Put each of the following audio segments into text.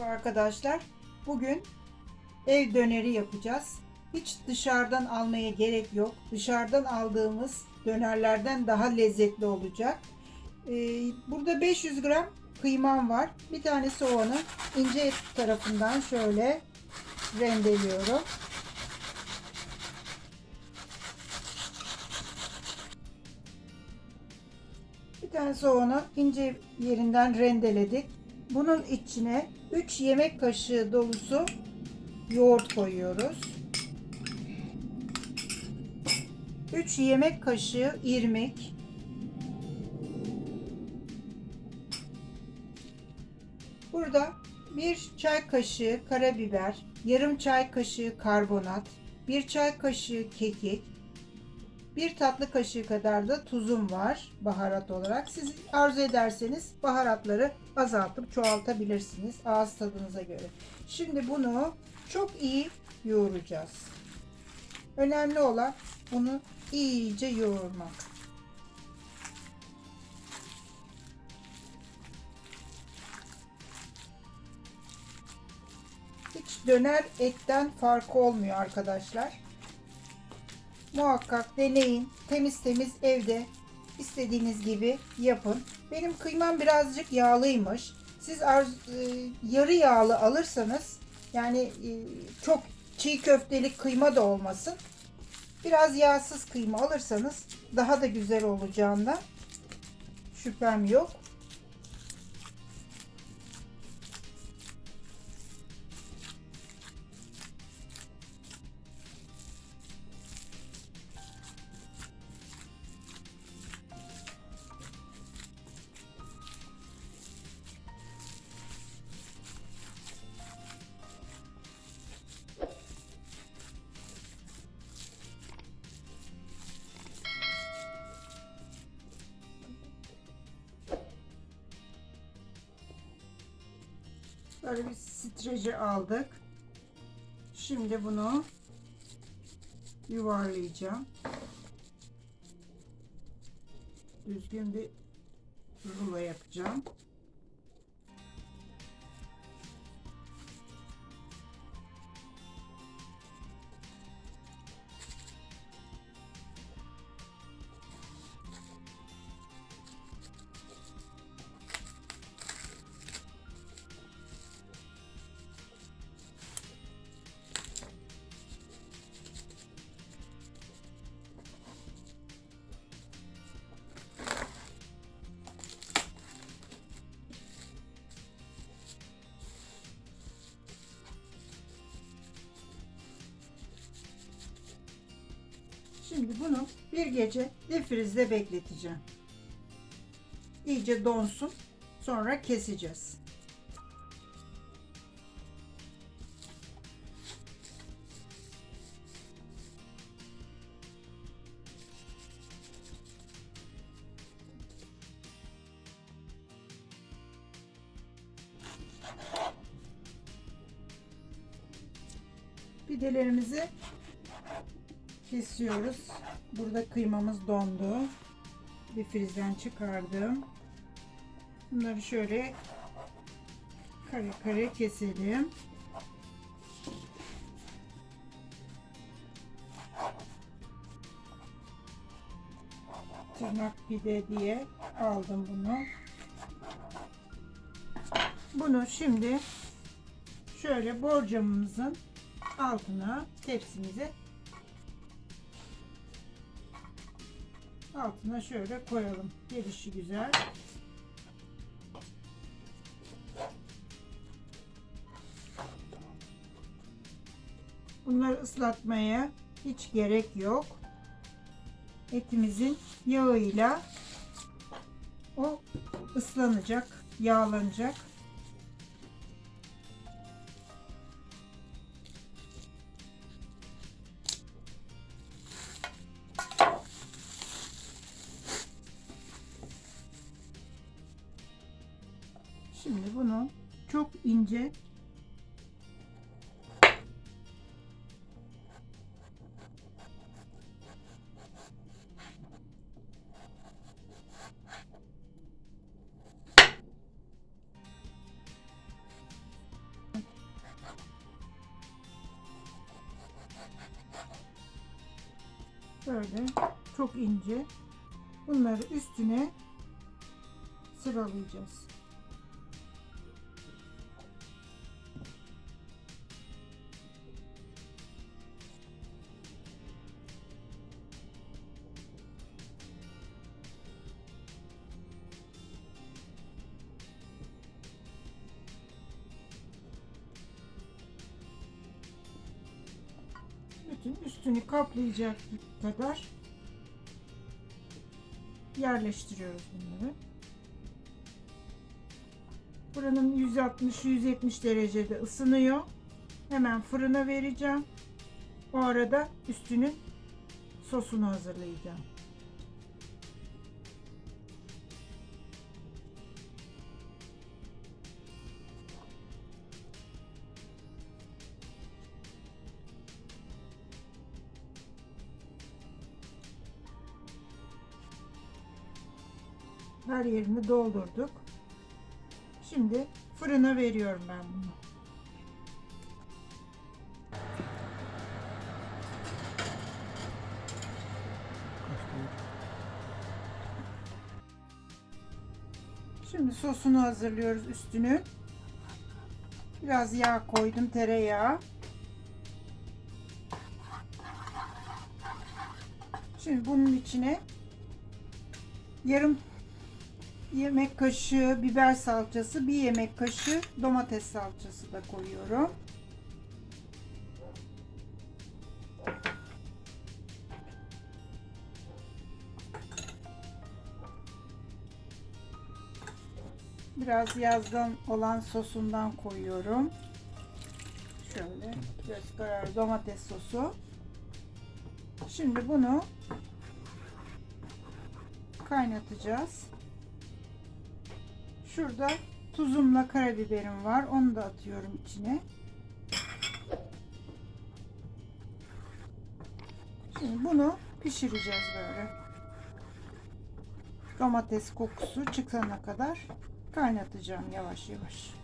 Arkadaşlar bugün ev döneri yapacağız. Hiç dışarıdan almaya gerek yok. Dışarıdan aldığımız dönerlerden daha lezzetli olacak. Ee, burada 500 gram kıymam var. Bir tane soğanı ince et tarafından şöyle rendeliyorum. Bir tane soğanı ince yerinden rendeledik. Bunun içine 3 yemek kaşığı dolusu yoğurt koyuyoruz. 3 yemek kaşığı irmik. Burada 1 çay kaşığı karabiber, yarım çay kaşığı karbonat, 1 çay kaşığı kekik, bir tatlı kaşığı kadar da tuzum var baharat olarak. Siz arzu ederseniz baharatları azaltıp çoğaltabilirsiniz ağız tadınıza göre. Şimdi bunu çok iyi yoğuracağız. Önemli olan bunu iyice yoğurmak. Hiç döner etten farkı olmuyor arkadaşlar muhakkak deneyin. Temiz temiz evde istediğiniz gibi yapın. Benim kıymam birazcık yağlıymış. Siz arz, e, yarı yağlı alırsanız yani e, çok çiğ köftelik kıyma da olmasın. Biraz yağsız kıyma alırsanız daha da güzel olacağından şüphem yok. Böyle bir streci aldık. Şimdi bunu yuvarlayacağım. Düzgün bir rulo yapacağım. Şimdi bunu bir gece difrizde bekleteceğim. İyice donsun. Sonra keseceğiz. Pidelerimizi kesiyoruz. Burada kıymamız dondu. Bir frizden çıkardım. Bunları şöyle kare kare keselim. Tırnak pide diye aldım bunu. Bunu şimdi şöyle borcamımızın altına tepsimize altına şöyle koyalım. Gelişi güzel. Bunları ıslatmaya hiç gerek yok. Etimizin yağıyla o ıslanacak, yağlanacak. Şimdi bunu çok ince böyle çok ince bunları üstüne sıralayacağız. Bütün üstünü kaplayacak kadar yerleştiriyoruz bunları. Fırınım 160-170 derecede ısınıyor. Hemen fırına vereceğim. O arada üstünün sosunu hazırlayacağım. Her yerini doldurduk. Şimdi fırına veriyorum ben bunu. Şimdi sosunu hazırlıyoruz üstünü. Biraz yağ koydum, tereyağı. Şimdi bunun içine yarım yemek kaşığı biber salçası, bir yemek kaşığı domates salçası da koyuyorum. Biraz yazdan olan sosundan koyuyorum. Şöyle göz kararı domates sosu. Şimdi bunu kaynatacağız. Şurada tuzumla karabiberim var. Onu da atıyorum içine. Şimdi bunu pişireceğiz böyle. Domates kokusu çıkana kadar kaynatacağım yavaş yavaş.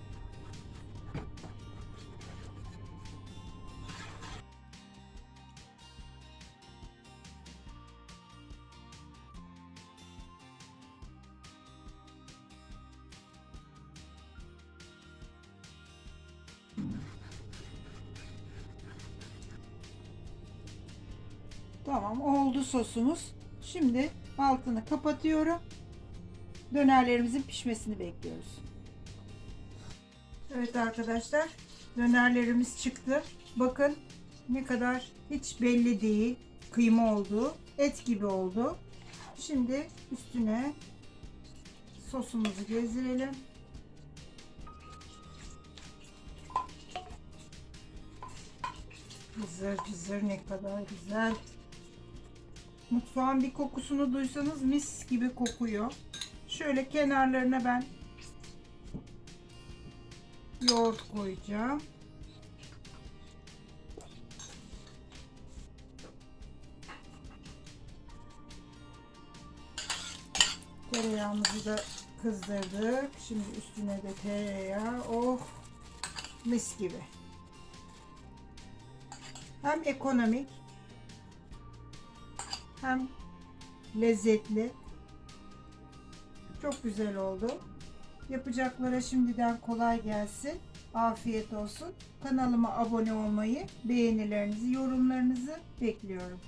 Tamam oldu sosumuz. Şimdi altını kapatıyorum. Dönerlerimizin pişmesini bekliyoruz. Evet arkadaşlar dönerlerimiz çıktı. Bakın ne kadar hiç belli değil kıyma oldu. Et gibi oldu. Şimdi üstüne sosumuzu gezdirelim. Cızır cızır ne kadar güzel. Mutfağın bir kokusunu duysanız mis gibi kokuyor. Şöyle kenarlarına ben yoğurt koyacağım. Tereyağımızı da kızdırdık. Şimdi üstüne de tereyağı. Oh mis gibi. Hem ekonomik hem lezzetli. Çok güzel oldu. Yapacaklara şimdiden kolay gelsin. Afiyet olsun. Kanalıma abone olmayı, beğenilerinizi, yorumlarınızı bekliyorum.